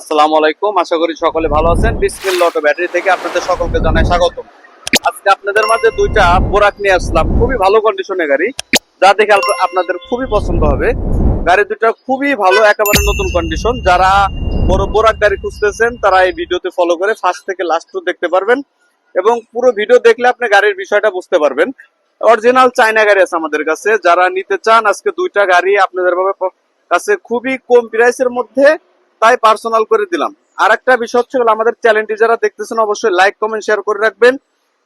আসসালামু আলাইকুম। আশা করি সকলে ভালো আছেন। বিসমিল্লাহ অটো ব্যাটারি থেকে আপনাদের সকলকে জানাই স্বাগত আজকে আপনাদের মাঝে দুইটা বোরাক নিয়ে আসলাম। খুবই ভালো কন্ডিশনের গাড়ি। যা দেখে আপনাদের খুবই পছন্দ হবে। গাড়ি দুটা খুবই ভালো, একেবারে নতুন কন্ডিশন যারা বড় বোরাক গাড়ি খুঁজতেছেন, তারা এই ভিডিওতে ফলো করে ফার্স্ট থেকে লাস্ট দেখতে পারবেন। এবং পুরো ভিডিও দেখলে আপনি গাড়ির বিষয়টা বুঝতে পারবেন। অরিজিনাল চায়না গাড়ি আছে আমাদের কাছে। যারা নিতে চান, আজকে দুইটা গাড়ি আপনাদের কাছে খুবই কম প্রাইসের মধ্যে তাই পার্সোনাল করে দিলাম। আর একটা বিষয় হচ্ছে আমাদের চ্যানেলটি যারা দেখতেছেন অবশ্যই লাইক কমেন্ট শেয়ার করে রাখবেন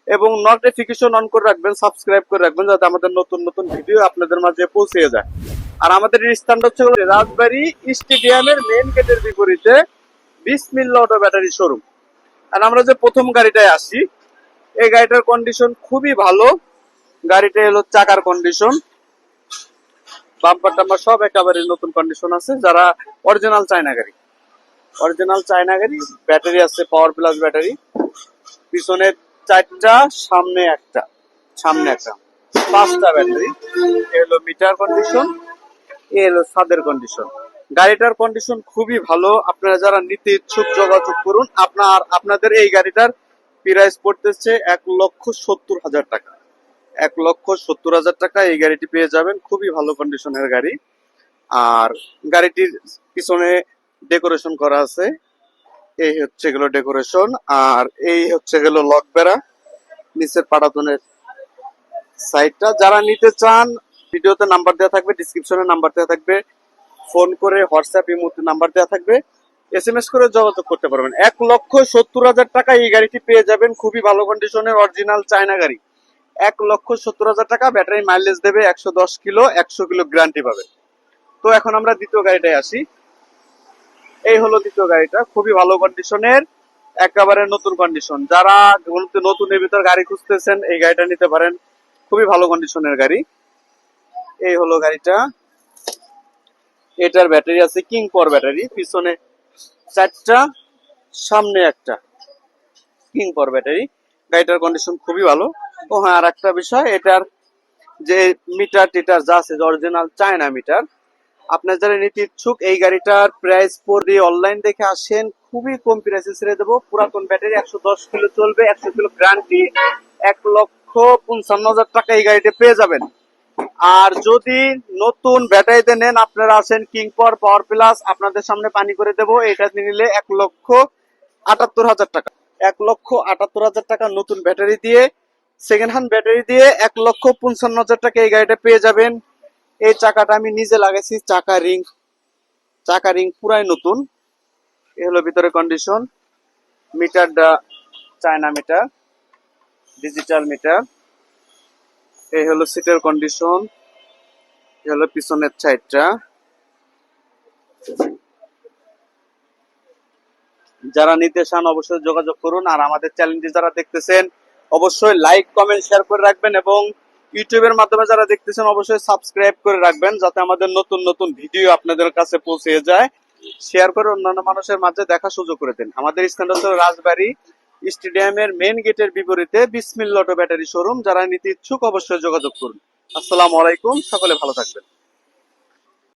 এবং নোটিফিকেশন অন করে রাখবেন সাবস্ক্রাইব করে রাখবেন যাতে আমাদের নতুন নতুন ভিডিও আপনাদের মাঝে পৌঁছে যায়। আর আমাদের স্থানটা হচ্ছে রাজবাড়ী স্টেডিয়ামের মেন গেটের বিপরীতে বিশ বিসমিল্লা অটো ব্যাটারি শোরুম। আর আমরা যে প্রথম গাড়িটায় আসি, এই গাড়িটার কন্ডিশন খুবই ভালো। গাড়িটা হলো চাকার কন্ডিশন বাম্পার টাম্পার সব একেবারে নতুন কন্ডিশন আছে, যারা অরিজিনাল চায়না গাড়ি। অরিজিনাল চায়না গাড়ি, ব্যাটারি আছে, পাওয়ার প্লাস ব্যাটারি। পিছনে চারটা, সামনে একটা সামনে একটা। পাঁচটা ব্যাটারি। এ হলো মিটার কন্ডিশন এ হলো ছাদের কন্ডিশন গাড়িটার কন্ডিশন খুবই ভালো। আপনারা যারা নিতে ইচ্ছুক যোগাযোগ করুন, আপনার, আপনাদের এই গাড়িটার প্রাইস পড়তেছে এক লক্ষ সত্তর হাজার টাকা। এক লক্ষ সত্তর হাজার টাকা এই গাড়িটি পেয়ে যাবেন। খুবই ভালো কন্ডিশনের গাড়ি। আর গাড়িটির পিছনে ডেকোরেশন করা আছে। এই হচ্ছে গেল ডেকোরেশন, আর এই হচ্ছে গেল লক বেড়া। নিচের পাটাতনের সাইডটা। যারা নিতে চান, ভিডিওতে নাম্বার দেওয়া থাকবে ডিসক্রিপশনে নাম্বার দেওয়া থাকবে। ফোন করে হোয়াটসঅ্যাপ ইমোতে নাম্বার দেওয়া থাকবে। এস এম এস করে যোগাযোগ করতে পারবেন। এক লক্ষ সত্তর হাজার টাকা এই গাড়িটি পেয়ে যাবেন খুবই ভালো কন্ডিশনের অরিজিনাল চায়না গাড়ি। এক লক্ষ সত্তর হাজার টাকা ব্যাটারি মাইলেজ দেবে একশো দশ কিলো, একশো কিলো গ্যারান্টি পাবে। তো এখন আমরা দ্বিতীয় গাড়িটায় আসি। এই হলো দ্বিতীয় গাড়িটা, খুবই ভালো কন্ডিশনের একেবারে নতুন কন্ডিশন যারা বলতে নতুনের ভিতর গাড়ি খুঁজতেছেন, এই গাড়িটা নিতে পারেন। খুবই ভালো কন্ডিশনের গাড়ি। এই হলো গাড়িটা। এটার ব্যাটারি আছে কিং পর ব্যাটারি, পিছনে চারটা, সামনে একটা কিং পর ব্যাটারি। গাড়িটার কন্ডিশন খুবই ভালো। ও হ্যাঁ আর একটা বিষয়, এটার যে মিটার টিটার যা আছে অরিজিনাল চায়না মিটার আপনার যারা নিতে ইচ্ছুক, এই গাড়িটার প্রাইস পড়ে অনলাইন দেখে আসেন, খুবই কম প্রাইসে ছেড়ে দেবো। পুরাতন ব্যাটারি একশো দশ কিলো চলবে, একশো কিলো গ্যারান্টি এক লক্ষ পঞ্চান্ন হাজার টাকা এই গাড়িটা পেয়ে যাবেন। আর যদি নতুন ব্যাটারিতে নেন, আপনারা আসেন কিং পাওয়ার পাওয়ার প্লাস আপনাদের সামনে পানি করে দেবো। এটা নিলে এক লক্ষ আটাত্তর হাজার টাকা। এক লক্ষ আটাত্তর হাজার টাকা নতুন ব্যাটারি দিয়ে সেকেন্ড হ্যান্ড ব্যাটারি দিয়ে এক লক্ষ পঞ্চান্ন হাজার টাকা এই গাড়িটা পেয়ে যাবেন। এই চাকাটা আমি নিজে লাগাইছি, চাকা রিং চাকা রিং পুরাই নতুন। এ হলো ভিতরে কন্ডিশন মিটারটা চায়না মিটার ডিজিটাল মিটার এই হলো সিটের কন্ডিশন এ হলো পিছনের সাইডটা যারা নিতে চান অবশ্যই যোগাযোগ করুন, আর আমাদের চ্যানেলটি যারা দেখতেছেন, অবশ্যই লাইক কমেন্ট শেয়ার করে রাখবেন এবং ইউটিউবের মাধ্যমে যারা দেখতেছেন, অবশ্যই সাবস্ক্রাইব করে রাখবেন যাতে আমাদের নতুন নতুন ভিডিও আপনাদের কাছে পৌঁছে যায়। শেয়ার করে অন্যান্য মানুষের মাঝে দেখা সুযোগ করে দেন। আমাদের স্থানটা হচ্ছে রাজবাড়ী স্টেডিয়ামের মেন গেটের বিপরীতে বিসমিল অটো ব্যাটারি শোরুম যারা নিতে ইচ্ছুক অবশ্যই যোগাযোগ করুন। আসসালামু আলাইকুম, সকলে ভালো থাকবেন।